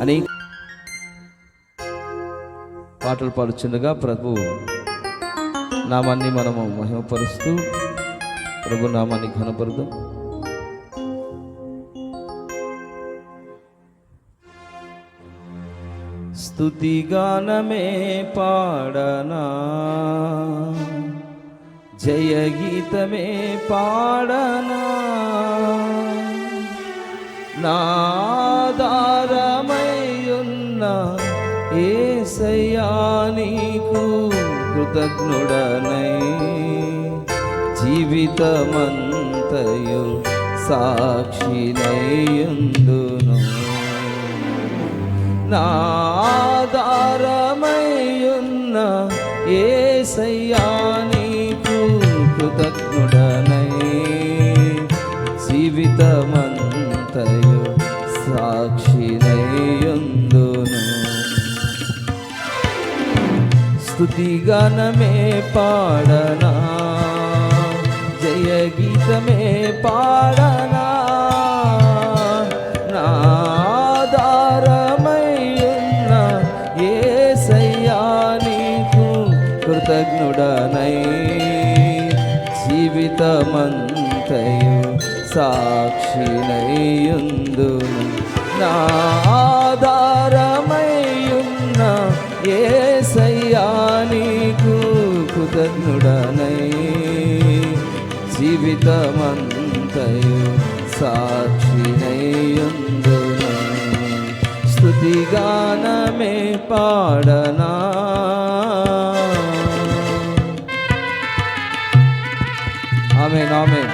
అని పాటలు పాడుచుండగా ప్రభు నామాన్ని మనము మహిమపరుస్తూ ప్రభు నామాన్ని ఘనపరుదాం స్తుతిగానమే పాడనా? జయ గీతమే పాడనా? నాదారమయ్యున్న ఏసయ్యా నీకు కృతజ్ఞుడనై. జీవితమంతయు సాక్షినయ్యుందును నాధారమయ్యున్న ఏసయ్యా నీకు కృతజ్ఞుడనై స్తుతిగానమే పాడనా? జయ గీతమే పాడనా నాదారమయ్యున్న ఏసయ్యా నీకు కృతజ్ఞుడనై జీవితమంతయు కృతజ్ఞుడనై జీవితమంతయు సాక్షినయ్యుందును స్తుతిగానమే పాడనా. ఆమె నామే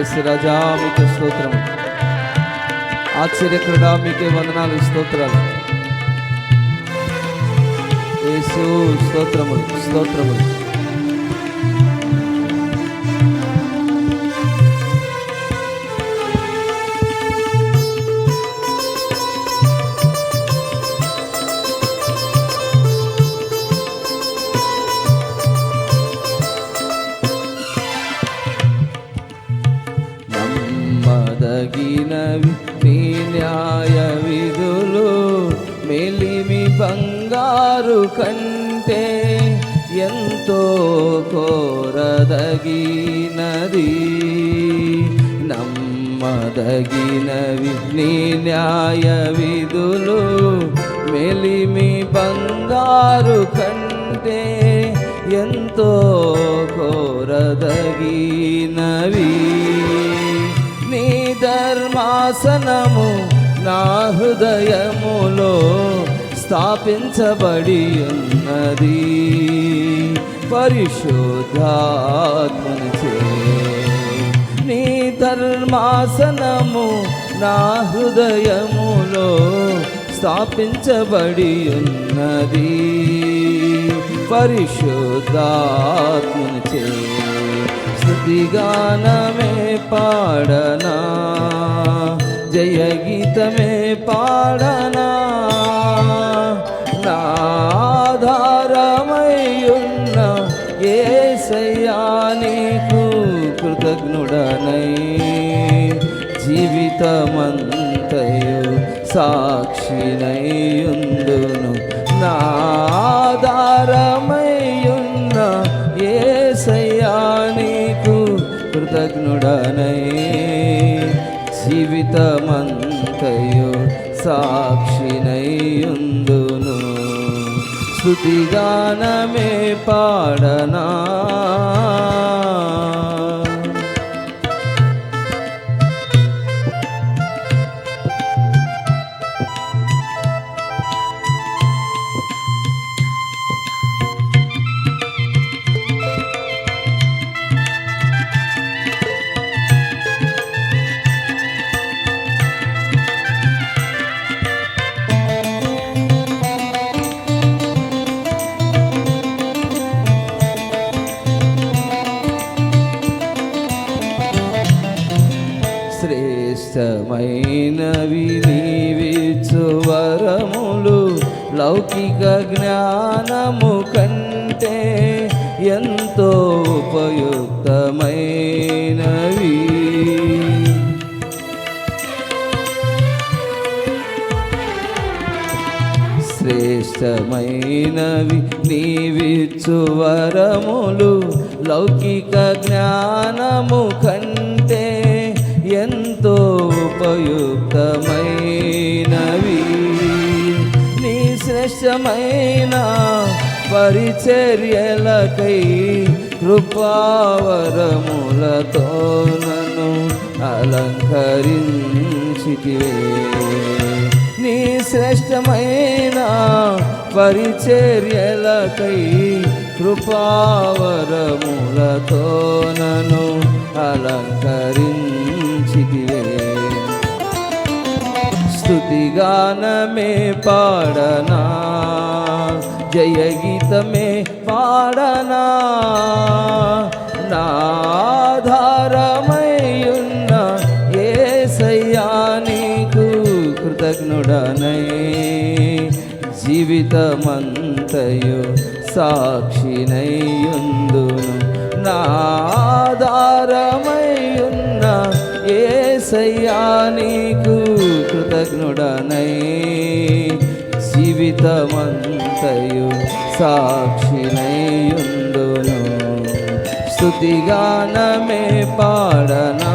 ఏసు రజా మీకు స్తోత్రం. ఆశ్చర్యకరుడా మీకే వందనాలు స్తోత్రాలు. యేసు స్తోత్రములు స్తోత్రములు. వారు కంటే ఎంతో కోరదగినది. నమ్మదగినవి నీ న్యాయ విధులు మెలిమి బంగారు కంటే ఎంతో కోరదగినవి. నీ ధర్మాసనము నా హృదయములో స్థాపించబడి ఉన్నది. పరిశుద్ధాత్మని నీ ధర్మాసనము నా హృదయములో స్థాపించబడి ఉన్నది. పరిశుద్ధాత్మని స్థుతిగానమే పాడనా జయ గీతమే పాడనా కృతజ్ఞుడనై జీవితమంతయు సాక్షినయుందును నాధారమయున్న ఏసయ్యా నీకు కృతజ్ఞుడనై. జీవితమంతయు సాక్షినయుందును స్థుతిగానమే పాడనా. జ్ఞానము కంటే ఎంతో ఉపయుక్తమైనవి. శ్రేష్టమైనవి నీవిచ్చు వరములు లౌకిక జ్ఞానము కంటే ఎంతో ఉపయుక్తమైనవి. నీ శ్రేష్టమైన పరిచర్యలకై కృపావరములతో నన్ను అలంకరించితివే. నీ శ్రేష్టమైన పరిచర్యలకై కృపావరములతో నన్ను అలంకరించితివే. స్తుతిగానమే పాడనా? జయగీతమే పాడనా నాధారమయున్న ఏ నీకు కృతజ్ఞుడనై జీవితమంతయు సాక్షినయ్యుందును నాధారమయ్యున్న ఏ నీకు కృతజ్ఞుడనై జీవితమంతయు సాక్షినయుందును. స్తుతిగానమే పాడనా.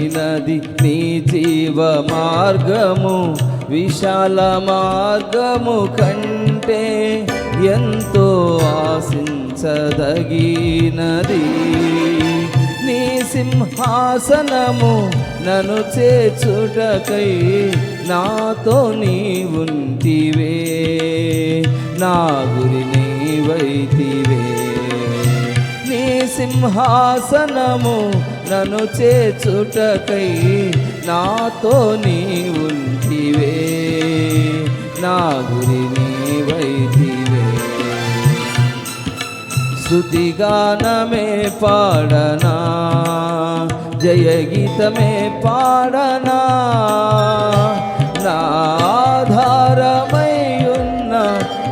తనమైనది నీ జీవ మార్గము విశాల మార్గము కంటే ఎంతో ఆశించదగినది. నీ సింహాసనము నన్ను చేచుటకై నాతో నీవుంటివే నా గురి నీవైతివే. నీ సింహాసనము నన్ను చేచుటకై నాతో నీ ఉంటివే. నా గురి నీవైతివే. స్తుతిగానమే పాడనా? జయ గీతమే పాడనా నాధారమయ్యున్న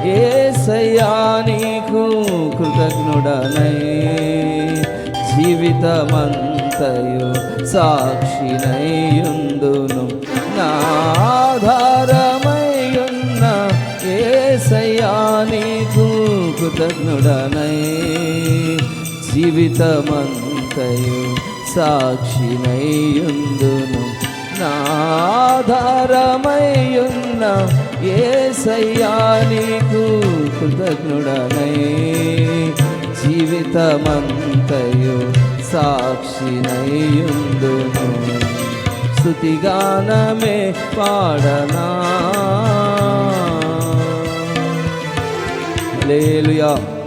ఏసయ్యా నీకు కృతజ్ఞుడనై. జీవితమంతయు సాక్షినయ్యుందును నాధారమయున్న ఏసయ్యా నీకు కృతజ్ఞుడనై. జీవితమంతయు సాక్షినయ్యుందును నాధారమయున్న ఏసయ్యా నీకు కృతజ్ఞుడనై. జీవితమంతయు సాక్షినయ్యుందును స్తుతిగానమే పాడనా. లేలుయా